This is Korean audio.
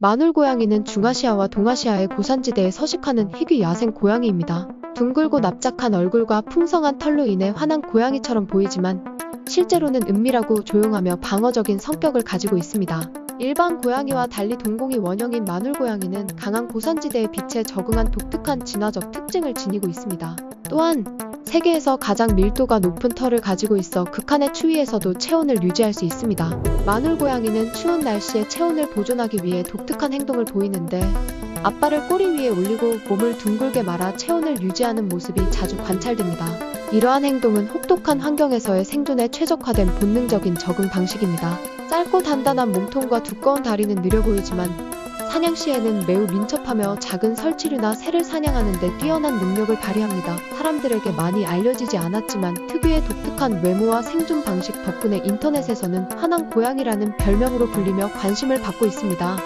마눌 고양이는 중아시아와 동아시아의 고산지대에 서식하는 희귀 야생 고양이입니다. 둥글고 납작한 얼굴과 풍성한 털로 인해 화난 고양이처럼 보이지만 실제로는 은밀하고 조용하며 방어적인 성격을 가지고 있습니다. 일반 고양이와 달리 동공이 원형인 마눌 고양이는 강한 고산지대의 빛에 적응한 독특한 진화적 특징을 지니고 있습니다. 또한 세계에서 가장 밀도가 높은 털을 가지고 있어 극한의 추위에서도 체온을 유지할 수 있습니다. 마눌 고양이는 추운 날씨에 체온을 보존하기 위해 독특한 행동을 보이는데 앞발을 꼬리 위에 올리고 몸을 둥글게 말아 체온을 유지하는 모습이 자주 관찰됩니다. 이러한 행동은 혹독한 환경에서의 생존에 최적화된 본능적인 적응 방식입니다. 짧고 단단한 몸통과 두꺼운 다리는 느려 보이지만 사냥 시에는 매우 민첩하며 작은 설치류나 새를 사냥하는 데 뛰어난 능력을 발휘합니다. 사람들에게 많이 알려지지 않았지만 특유의 독특한 외모와 생존 방식 덕분에 인터넷에서는 화난 고양이라는 별명으로 불리며 관심을 받고 있습니다.